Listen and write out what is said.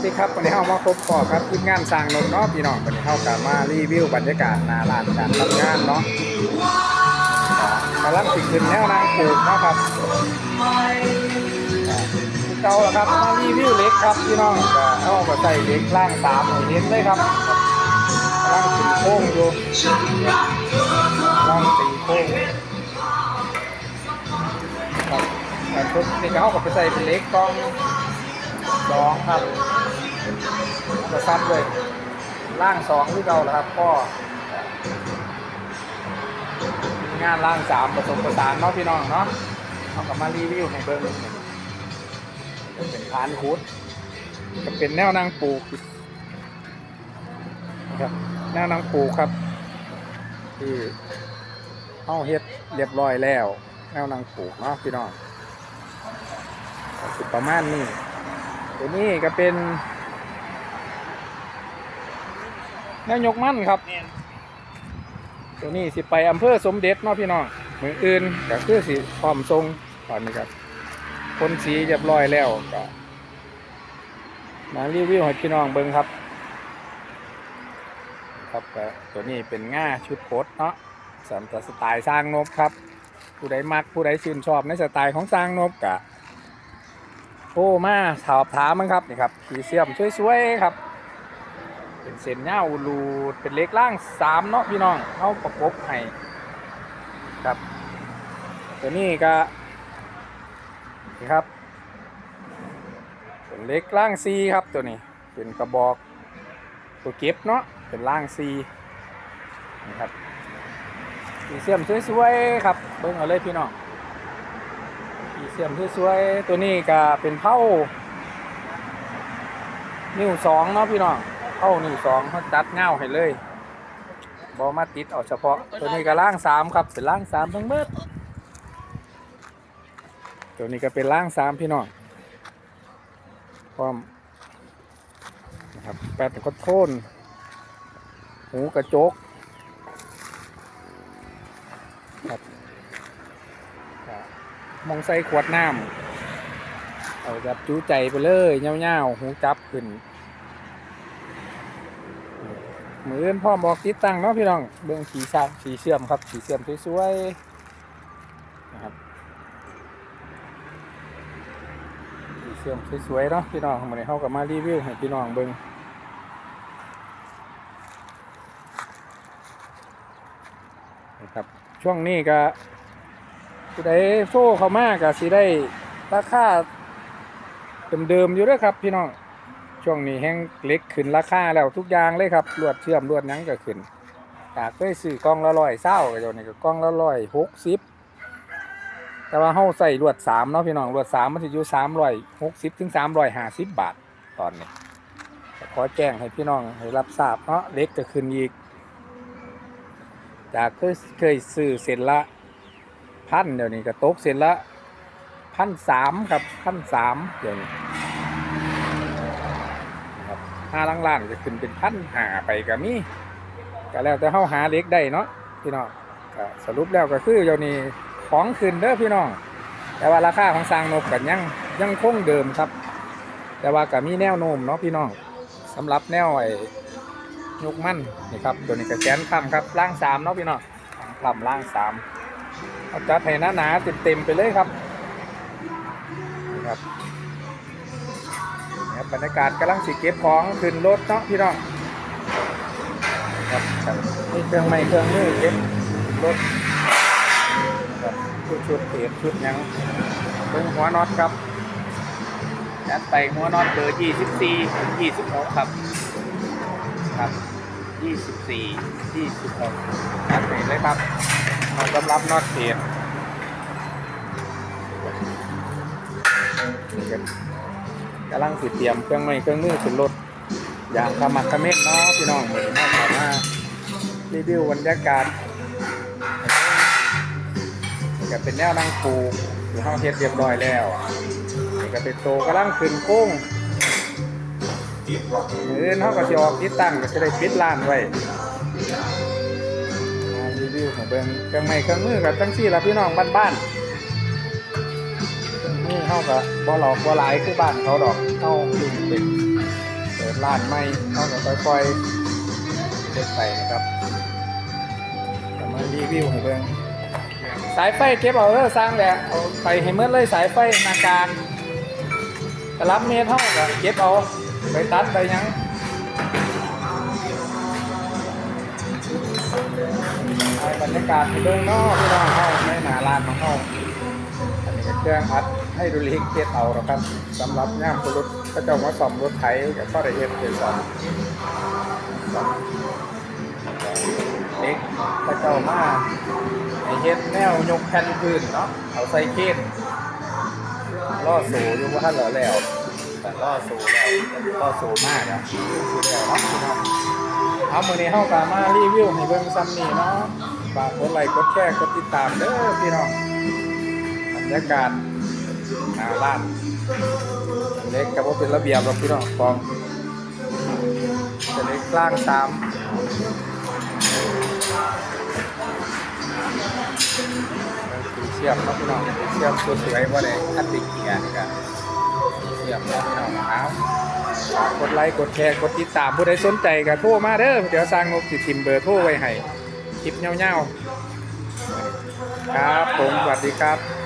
สดีครับวันนี้เข้ามาพบปอครับทีมงานสร้างนมเนาะพี่น้องวันนี้เข้ากับมารีวิวบรรยากาศนาลานการทำงานเนาะกำลังติดขึ้นแนวนางปลูกเนาะครับเก่าแล้วครับมารีวิวเล็กครับพี่น้องก็เอาไปใส่เล็กล่างสามห้เห็นเลยครับกำลังตีโค้งอยู่กำลังตีโค้งครับแต่ชุดนี้ก็เอาไปใส่เป็นเล็กกล้อง สองครับกระซับเลย ล่างสองที่เราแหละครับก็งานล่างสามผสมประสานเนาะพี่น้องเนาะเอากลับมารีวิวให้เบิ้งเป็นพานคูดจะเป็นแนวนางปลูกครับแนวนางปลูกครับที่เอาเฮ็ดเรียบร้อยแล้ว แนวนางปลูกเนาะพี่น้องประมาณนี้ ตัวนี้ก็เป็นแนวยกมั่นครับ ตัวนี้สิไปอำเภอสมเด็จเนาะพี่น้องมืออื่นก็คือสิพร้อมทรงตอนนี้ครับคนสีเรียบร้อยแล้วก็มารีวิวให้พี่น้องเบิ่งครับ ครับก็ตัวนี้เป็นง่าชุดโพสเนาะสำหรับสไตล์สร้างนบครับ ผู้ใดมักผู้ใดชื่นชอบในสไตล์ของสร้างนบกะ โอ้มาสอบถามมั้งครับนี่ครับขีเสียมสวยๆครับ เป็นเส้นเงาลูดเป็นเล็กล่างสามเนาะพี่น้องเข้าประกบให้ครับ ตัวนี้ก็นี่ครับเป็นเล็กล่างซีครับตัวนี้เป็นกระบอกตัวเก็บเนาะเป็นล่างซีนี่ครับขีเสียมสวยๆครับเบิ่งเอาเลยพี่น้อง เสียมสวยๆตัวนี้ก็เป็นเผานิ้วสองเนาะพี่น้องเผานิ้วสองเขาตัดเงาให้เลยบอมาติดเอาเฉพาะ ตัวนี้ก็ล่างสามครับเป็นล่างสามทั้งเบิดตัวนี้ก็เป็นล่างสามพี่น้องพร้อมนะครับแปดกระโทนหูกระจก มองใส่ขวดน้ำเอาแบบจูใจไปเลยเงาๆหูจับขึ้นเหมือนพ่อบอกติดตั้งเนาะพี่น้องเบื้องขีชาขีเชื่อมครับขีเชื่อมสวยๆนะครับขีเชื่อมสวยๆเนาะพี่น้องวันนี้เข้ากับมารีวิวให้พี่น้องเบิ้งนะครับช่วงนี้ก็ ผู้ใดโซ่เขามาก็สิได้ราคาเดิมๆอยู่ด้วยครับ พี่น้องช่วงนี้แห้งเล็กขึ้นราคาแล้วทุกอย่างเลยครับลวดเชื่อมลวดหยังก็ขึ้นจากเคยซื้อกล่องละร้อยเศร้าก็เดี๋ยวนี้ก็กล่องละร้อยหกสิบแต่ว่าเฮาใส่ลวดสามเนาะพี่น้องลวดสามมันจะอยู่สามร้อยหกสิบถึงสามร้อยห้าสิบบาทตอนนี้ขอแจ้งให้พี่น้องให้รับทราบเนาะเล็กก็ขึ้นอีก จากเคยเคยซื้อเส้นละ พันเดี๋ยวนี้ก็ตกเส้นละพันสามครับพันสามเดี๋ยวนี้ครับห้าล้างล้านจะขึ้นเป็นพันหาไปก็มีก็แล้วแต่เฮาหาเล็กได้เนาะพี่น้องสรุปแล้วก็คือเดี๋ยวนี้ของขึ้นเด้อพี่น้อง แต่ว่าราคาของสร้างนกกันยังยังคงเดิมครับ แต่ว่าก็มีแนวโน้มเนาะพี่น้องสำหรับแนวไอ้ยกมั่นนี่ครับตัวนี้ก็แสนคำครับล่างสามเนาะพี่น้องคำล่างสาม เอาจัดให้หนาๆเต็มๆไปเลยครับนี่ครับนี่ครับบรรยากาศกำลังสิเก็บของขึ้นรถเนาะพี่น้องครับครับนี่เครื่องไม้เครื่องมือเก็บขึ้นรถครับชุดชุดเทียชุดยังเบิ้งหัวน็อตครับจัดไปหัวน็อตเบอร์24ถึง26ครับครับ 24 26จัดไปเลยครับเอาสำหรับนอตเทียนกำลังสิเตรียมเครื่องไม้เครื่องมือขึ้นรถอย่างขมักเขม้นเนาะพี่น้องเหมือนมาขอมารีวิวบรรยากาศก็เป็นแนวนั่งปูหรือห้องเฮ็ดเรียบร้อยแล้วก็เป็นโตกำลังขึ้นโค้ง มืออื่นเขาก็จะออกติดตั้งก็จะได้ปิดร้านไว้มารีวิวของเบิ้งเครื่องไม้เครื่องมือกับจังซี่ละพี่น้องบ้านๆเครื่องมือเฮากับบ่หลอกบ่หลายคือบ้านเขาดอกเฮาอยู่เป็นปิดร้านใหม่เอาเดี๋ยวค่อยๆเด็ดไปนะครับจะมารีวิวให้เบิ่งสายไฟเก็บเอาเด้อสร้างแหละเอาไปให้เมื่อเลยสายไฟนากางกระลับเมตรเท่ากับเก็บเอา ไปตัดไปยังให้บรรยากาศให้เบิ่งนาะพี่น้องเฮาในหนาร้านของเฮาอันนี้ก็เครื่องอัดให้ดูลิกเกตเอาแล้วครับสำหรับย่ามรถก็จะมาซ่อมรถไถกับข้อได้เอ็นเป็นสองเล็กก็เจ้ามาไอเฮ็ดแนวยกแผ่นพื้นเนาะเอาใส่เคนล่อสูอยู่ว่าเหลือแล้ว แต่ล่อสูแล้วล่อสูงมากนะสูแล้วเนาะพี่น้องเอามือนี้เฮากามารีวิวให้เบิ่งซ้ำนี่เนาะฝากกดไลค์กดแชร์กดติดตามเด้อพี่น้องบรรยากาศหาร้านเล็กกับว่าเป็นระเบียบหรอกพี่น้องฟองจะเล็กกลางสามเสียบครับพี่น้องเสียบสวยๆว่าเลยคัดติเกียร์กันียบครับพี่น้องเอากดไลค์กดแชร์กดติดตามผู้ใดสนใจก็โทรมาเด้อเดี๋ยวสร้างงบสิทิมเบอร์โทรไว้ให้คลิปเงาๆครับผมสวัสดีครับ